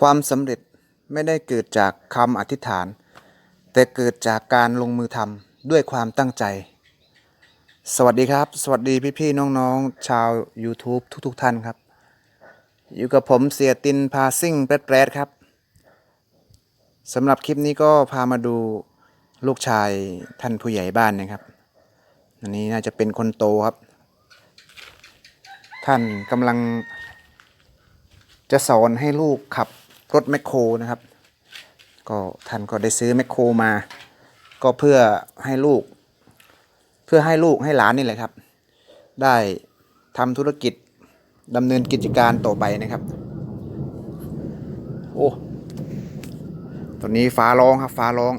ความสำเร็จไม่ได้เกิดจากคำอธิษฐาน แต่เกิดจากการลงมือทำด้วยความตั้งใจ สวัสดีครับ สวัสดีพี่ๆน้องๆ ชาว YouTube ทุกๆ ท่านครับ อยู่กับผมเสียตินพาซิ่งแปรดครับสำหรับคลิปนี้ก็พามาดูลูกชายท่านผู้ใหญ่บ้านนะครับ อันนี้น่าจะเป็นคนโตครับ ท่านกำลังจะสอนให้ลูกขับ รถแมคโครนะครับ ก็ท่านก็ได้ซื้อแมคโครมา ก็เพื่อให้ลูก เพื่อให้ลูกให้หลานนี่แหละครับ ได้ทำธุรกิจดำเนินกิจการต่อไปนะครับ โอ้ตอนนี้ฟ้าร้องครับฟ้าร้อง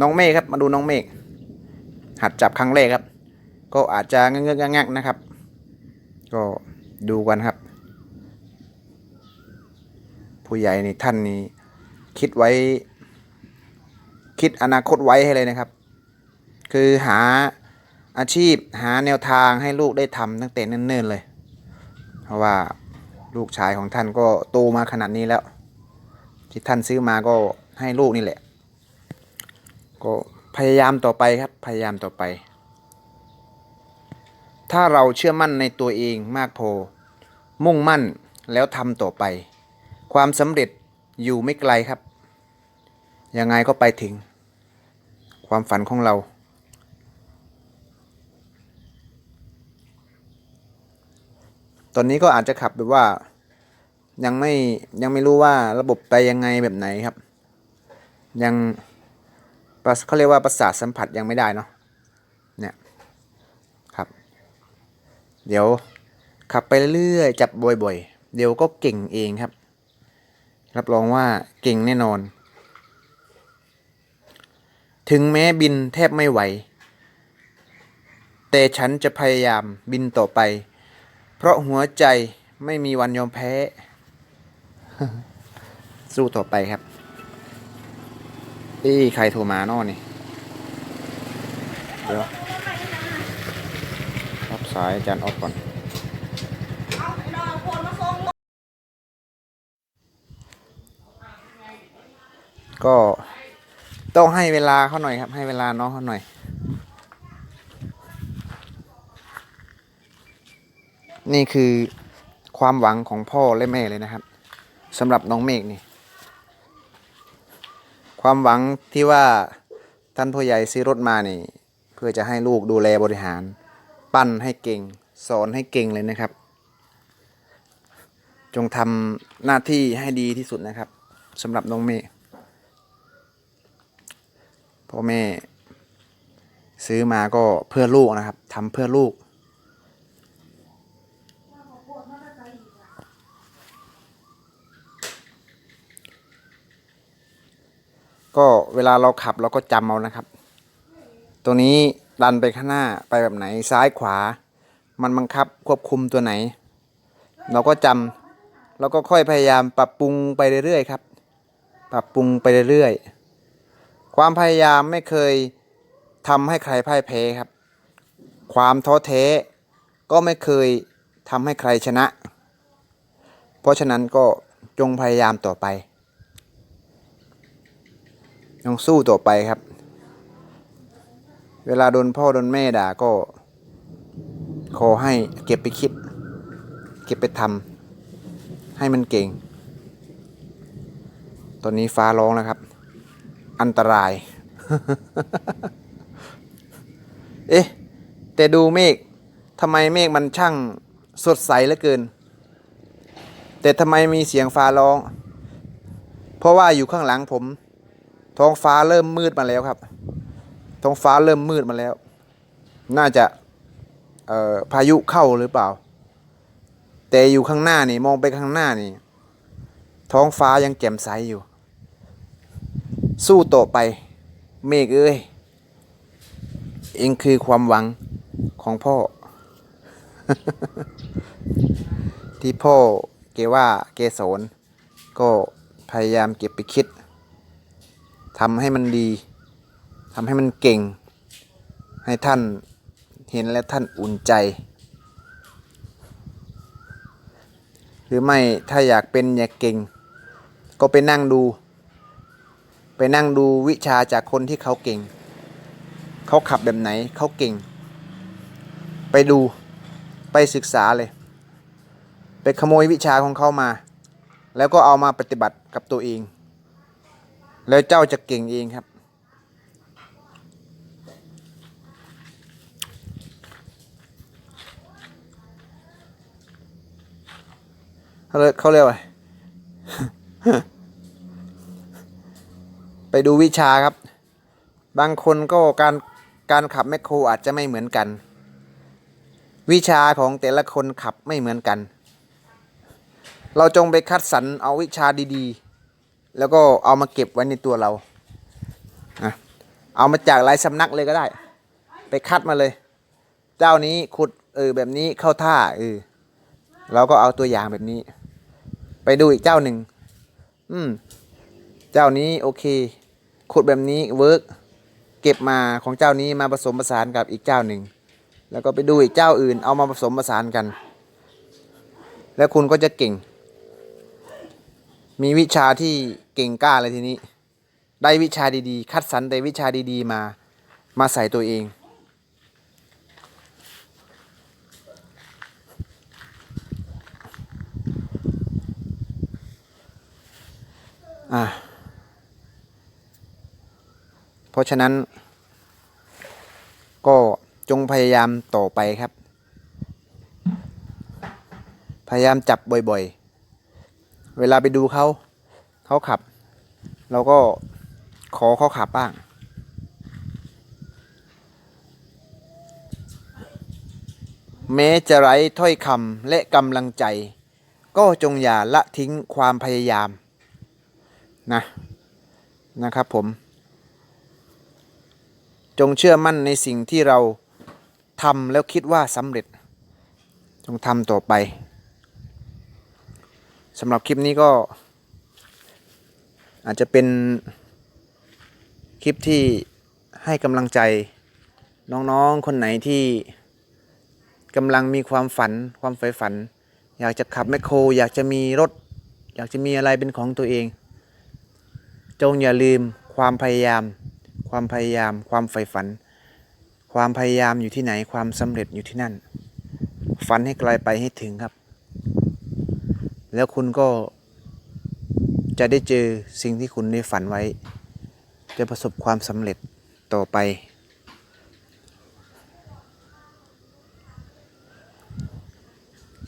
น้องเมฆครับมาดูน้องเมฆหัดจับครั้งแรกครับ ก็อาจจะเงื้อกๆงักๆนะครับ ก็ดูกันครับ ผู้ใหญ่นี่ท่านนี้คิดไว้ คิดอนาคตไว้ให้เลยนะครับ คือหาอาชีพหาแนวทางให้ลูกได้ทำตั้งแต่เนิ่นๆเลย เพราะว่าลูกชายของท่านก็โตมาขนาดนี้แล้ว ที่ท่านซื้อมาก็ให้ลูกนี่แหละ ก็พยายามต่อไปครับ พยายามต่อไป ถ้าเราเชื่อมั่นในตัวเองมากพอมุ่งมั่นแล้วทำต่อไป ความสำเร็จอยู่ไม่ไกลครับ ยังไงก็ไปถึง ความฝันของเรา ตอนนี้ก็อาจจะขับแบบว่า ยังไม่ยังไม่รู้ว่าระบบไปยังไงแบบไหนครับ ยังเขาเรียกว่าประสาทสัมผัสยังไม่ได้เนาะเนี่ยครับ เดี๋ยวขับไปเรื่อยๆจับบ่อยๆ เดี๋ยวก็เก่งเองครับ รับรองว่าเก่งแน่นอน ถึงแม้บินแทบไม่ไหว แต่ฉันจะพยายามบินต่อไป เพราะหัวใจไม่มีวันยอมแพ้ สู้ต่อไปครับอีใครโทรมานอนี่ เดี๋ยวรับสายอาจารย์ออฟก่อน ก็ต้องให้เวลาเขาหน่อยครับ ให้เวลาน้องเขาหน่อย นี่คือความหวังของพ่อและแม่เลยนะครับสำหรับน้องเมฆนี่ ความหวังที่ว่าท่านผู้ใหญ่ซื้อรถมานี่ เพื่อจะให้ลูกดูแลบริหาร ปั้นให้เก่ง สอนให้เก่งเลยนะครับ จงทำหน้าที่ให้ดีที่สุดนะครับสำหรับน้องเมฆ พ่อแม่ ซื้อมาก็เพื่อลูกนะครับทำเพื่อลูก ก็เวลาเราขับเราก็จำเอานะครับตรงนี้ดันไปข้างหน้าไปแบบไหนซ้ายขวา มันบังคับควบคุมตัวไหน เราก็จำเราก็ค่อยพยายามปรับปรุงไปเรื่อยๆครับ ปรับปรุงไปเรื่อยๆ ความพยายามไม่เคยทำให้ใครพ่ายแพ้ครับ ความท้อแท้ก็ไม่เคยทำให้ใครชนะ เพราะฉะนั้นก็จงพยายามต่อไปจงสู้ต่อไปครับ เวลาโดนพ่อโดนแม่ด่าก็ ขอให้เก็บไปคิด เก็บไปทำให้มันเก่ง ตอนนี้ฟ้าร้องแล้วครับ อันตราย เอ๊ะ แต่ดูเมฆทำไมเมฆมันช่างสดใสเหลือเกิน แต่ทำไมมีเสียงฟ้าร้อง เพราะว่าอยู่ข้างหลังผม ท้องฟ้าเริ่มมืดมาแล้วครับ ท้องฟ้าเริ่มมืดมาแล้ว น่าจะพายุเข้าหรือเปล่า แต่อยู่ข้างหน้านี่มองไปข้างหน้านี่ ท้องฟ้ายังแจ่มใสอยู่ สู้ต่อไป เมฆเอ้ย เองคือความหวังของพ่อ ที่พ่อเกว่าเกสนก็พยายามเก็บไปคิดทำให้มันดีทำให้มันเก่ง ให้ท่านเห็นและท่านอุ่นใจ หรือไม่ถ้าอยากเป็นอยากเก่ง ก็ไปนั่งดู ไปนั่งดูวิชาจากคนที่เขาเก่ง เขาขับแบบไหนเขาเก่ง ไปดูไปศึกษาเลย ไปขโมยวิชาของเขามา แล้วก็เอามาปฏิบัติกับตัวเอง แล้วเจ้าจะเก่งเองครับ เขาเรียกเขาเรียกว่า ไปดูวิชาครับ บางคนก็การการขับแมคโครอาจจะไม่เหมือนกัน วิชาของแต่ละคนขับไม่เหมือนกัน เราจงไปคัดสรรเอาวิชาดีๆ แล้วก็เอามาเก็บไว้ในตัวเรา เอามาจากหลายสำนักเลยก็ได้ ไปคัดมาเลย เจ้านี้ขุดเออแบบนี้เข้าท่าเออเราก็เอาตัวอย่างแบบนี้ ไปดูอีกเจ้าหนึ่ง อืม เจ้านี้โอเค ขุดแบบนี้เวิร์กเก็บมาของเจ้านี้มาผสมผสานกับอีกเจ้าหนึ่ง แล้วก็ไปดูอีกเจ้าอื่นเอามาผสมผสานกัน แล้วคุณก็จะเก่ง มีวิชาที่เก่งกล้าเลยทีนี้ ได้วิชาดีๆ คัดสรรแต่วิชาดีๆมามาใส่ตัวเอง อ่า เพราะฉะนั้น ก็จงพยายามต่อไปครับ พยายามจับบ่อยๆ เวลาไปดูเขาเขาขับ เราก็ขอเขาขับบ้าง แม้จะไร้ถ้อยคำและกำลังใจ ก็จงอย่าละทิ้งความพยายามนะนะครับผม จงเชื่อมั่นในสิ่งที่เราทำแล้วคิดว่าสำเร็จ จงทำต่อไปสำหรับคลิปนี้ก็ อาจจะเป็นคลิปที่ให้กำลังใจน้องๆ คนไหนที่กำลังมีความฝันความใฝ่ฝัน อยากจะขับแมคโคร อยากจะมีรถ อยากจะมีอะไรเป็นของตัวเอง จงอย่าลืมความพยายาม ความพยายาม ความใฝ่ฝัน ความพยายามอยู่ที่ไหนความสำเร็จอยู่ที่นั่น ฝันให้ไกลไปให้ถึงครับ แล้วคุณก็จะได้เจอสิ่งที่คุณได้ฝันไว้ จะประสบความสำเร็จต่อไป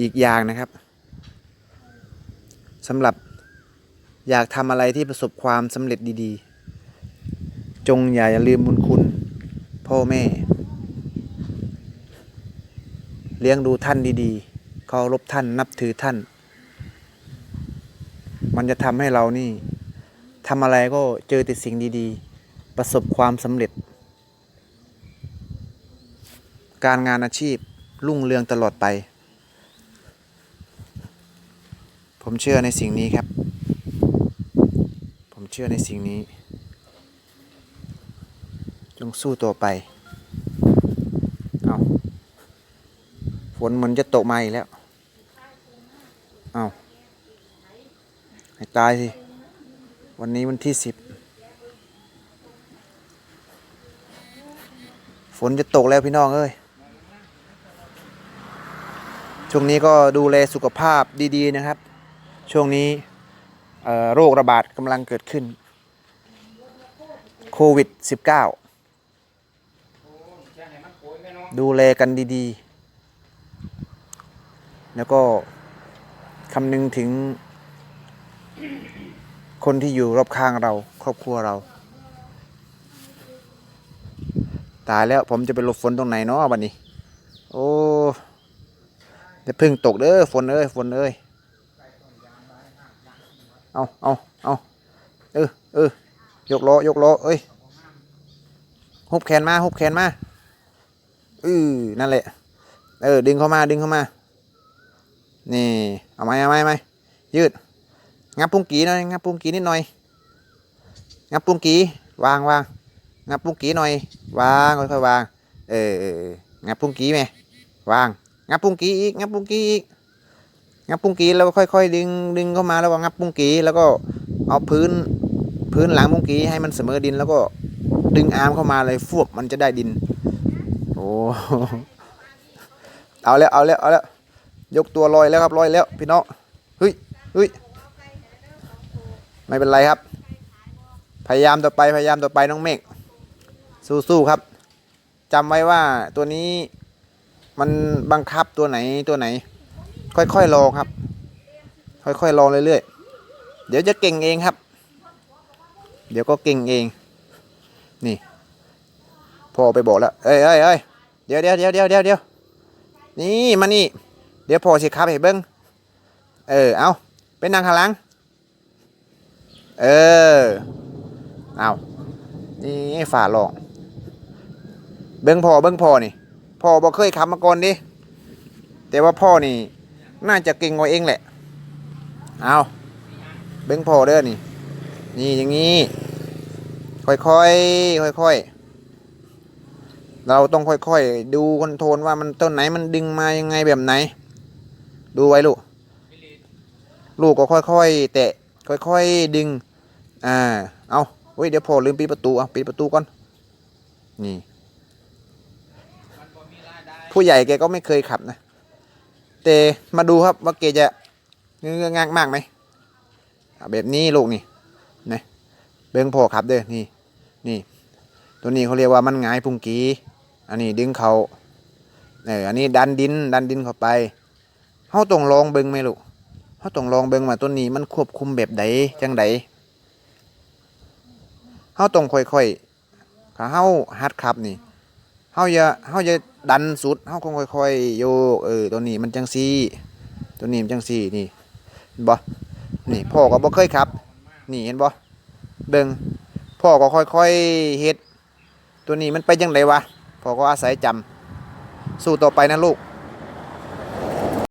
อีกอย่างนะครับสำหรับอยากทำอะไรที่ประสบความสำเร็จดีๆ จงอย่าลืมบุญคุณ พ่อแม่ เลี้ยงดูท่านดีๆเคารพท่านนับถือท่าน มันจะทำให้เรานี่ทำอะไรก็เจอแต่สิ่งดีๆ ประสบความสำเร็จ การงานอาชีพรุ่งเรืองตลอดไป ผมเชื่อในสิ่งนี้ครับ ผมเชื่อในสิ่งนี้ จงสู้ต่อไป เอาฝนเหมือนจะตกมาอีกแล้ว เอาให้ตายสิ วันนี้วันที่สิบ ฝนจะตกแล้วพี่น้องเอ้ย ช่วงนี้ก็ดูแลสุขภาพดีๆนะครับ ช่วงนี้เอ่อโรคระบาดกำลังเกิดขึ้นโควิด -19 ดูแลกันดีๆ แล้วก็คำนึงถึง คนที่อยู่รอบข้างเรา ครอบครัวเรา ตายแล้วผมจะไปหลบฝนตรงไหนเนาะวันนี้ โอ้จะพึ่งตกเด้อฝนเอ้ยฝนเอ้ยเอาเอาเอาเออเออยกล้อยกล้อเอ้ยหุบแขนมาหุบแขนมา อือนั่นแหละ เออ ดึงเข้ามา ดึงเข้ามา นี่ เอาไหมเอาไหมไหมยืด งับปุ้งกีหน่อย งับปุ้งกีนิดหน่อย งับปุ้งกี วางวาง งับปุ้งกีหน่อย วางค่อยๆวาง เออ งับปุ้งกีไหมวาง งับปุ้งกีอีก งับปุ้งกีอีก งับปุ้งกีแล้วก็ค่อยๆ ดึง ดึงเข้ามาแล้วก็งับปุ้งกีแล้วก็เอาพื้น พื้นหลังมุ้งกีให้มันเสมอดินแล้วก็ดึงอาร์มเข้ามาเลยฟวบมันจะได้ดิน เอาแล้วเอาแล้วเอาแล้วยกตัวลอยแล้วครับลอยแล้วพี่น้องเฮ้ยเฮ้ยไม่เป็นไรครับ พยายามต่อไปพยายามต่อไปน้องเมฆสู้ๆครับจำไว้ว่าตัวนี้มันบังคับตัวไหนตัวไหน ค่อยๆลองครับ ค่อยๆลองเรื่อยๆเดี๋ยวจะเก่งเองครับ เดี๋ยวก็เก่งเอง นี่พ่อไปบอกแล้ว เอ้ยเอ้ยเอ้ย เดี๋ยวเดี๋ยวเดี๋ยวเดี๋ยวเดี๋ยวเดี๋ยวนี่มานี่ เดี๋ยวพอสิครับให้เบิ้งเออ เอาเป็นนางขลัง เออ เอานี่ฝ่าลอง เบิ้งพอเบิ้งพอนี่พ่อบ่เคยขับมาก่อนดิ แต่ว่าพ่อนี่ น่าจะเก่งกว่าเองแหละ เอาเบิ้งพอเด้อนี่ นี่อย่างนี้ ค่อยๆ ค่อยๆ เราต้องค่อยๆ ดูคอนโทรลว่ามันต้นไหนมันดึงมายังไงแบบไหน ดูไว้ลูก ลูกก็ค่อยๆ แตะค่อยๆ ดึง อ่า เอาเฮ้ยเดี๋ยวพอลืมปิดประตูเอาปิดประตูก่อน นี่ ผู้ใหญ่แกก็ไม่เคยขับนะ แต่มาดูครับว่าแกจะเงื้องากมากไหมแบบนี้ลูกนี่นะเบิ้งพอขับเด้อนี่ นี่ ตัวนี้เขาเรียกว่ามันงายพุงกี อันนี้ดึงเขาเอออันนี้ดันดินดันดินเข้าไปเขาต้องลองเบิ้งไหมลูกเขาต้องลองเบิ้งว่าตัวนี้มันควบคุมแบบใดจังใดเขาต้องค่อยๆถ้าเขาหัดขับนี่เขาอย่าเขาอย่าดันสุดเขาคงค่อยๆโยกเออตัวนี้มันจังซี่ตัวนี้มันจังซี่นี่เห็นบ่นี่พ่อก็บ่เคยขับ นี่เห็นบ่เบิ่งพ่อก็ค่อยๆเฮ็ดตัวนี้มันไปจังไดวะ พ่อก็อาศัยจำสู้ต่อไปนะลูก